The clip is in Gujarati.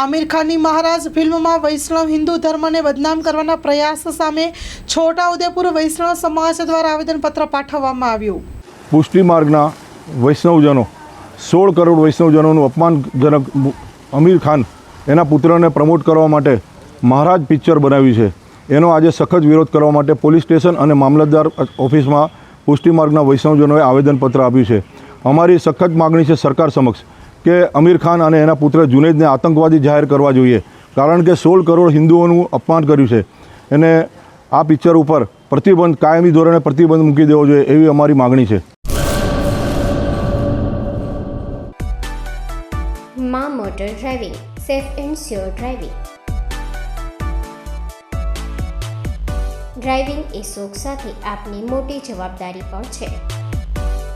આમિર ખાનની મહારાજ ફિલ્મમાં વૈષ્ણવ હિન્દુ ધર્મને બદનામ કરવાના પ્રયાસ સામે છોટાઉદેપુર વૈષ્ણવ સમાજ દ્વારા આવેદનપત્ર પાઠવવામાં આવ્યું. પુષ્ટિ માર્ગના વૈષ્ણવજનો, સોળ કરોડ વૈષ્ણવજનોનું અપમાનજનક અમીર ખાન એના પુત્રને પ્રમોટ કરવા માટે મહારાજ પિક્ચર બનાવ્યું છે. એનો આજે સખત વિરોધ કરવા માટે પોલીસ સ્ટેશન અને મામલતદાર ઓફિસમાં પુષ્ટિ માર્ગના વૈષ્ણવજનોએ આવેદનપત્ર આપ્યું છે. અમારી સખત માગણી છે સરકાર સમક્ષ કે અમીર ખાન અને એના પુત્ર જુનેદને આતંકવાદી જાહેર કરવા જોઈએ. કારણ કે સોળ કરોડ હિન્દુઓનું અપમાન કર્યું છે. એને આ પિક્ચર ઉપર પ્રતિબંધ, કાયમી ધોરણે પ્રતિબંધ મૂકી દેવો જોઈએ એવી અમારી માગણી છે. ડ્રાઇવિંગ એ શોખ સાથે આપની મોટી જવાબદારી પણ છે.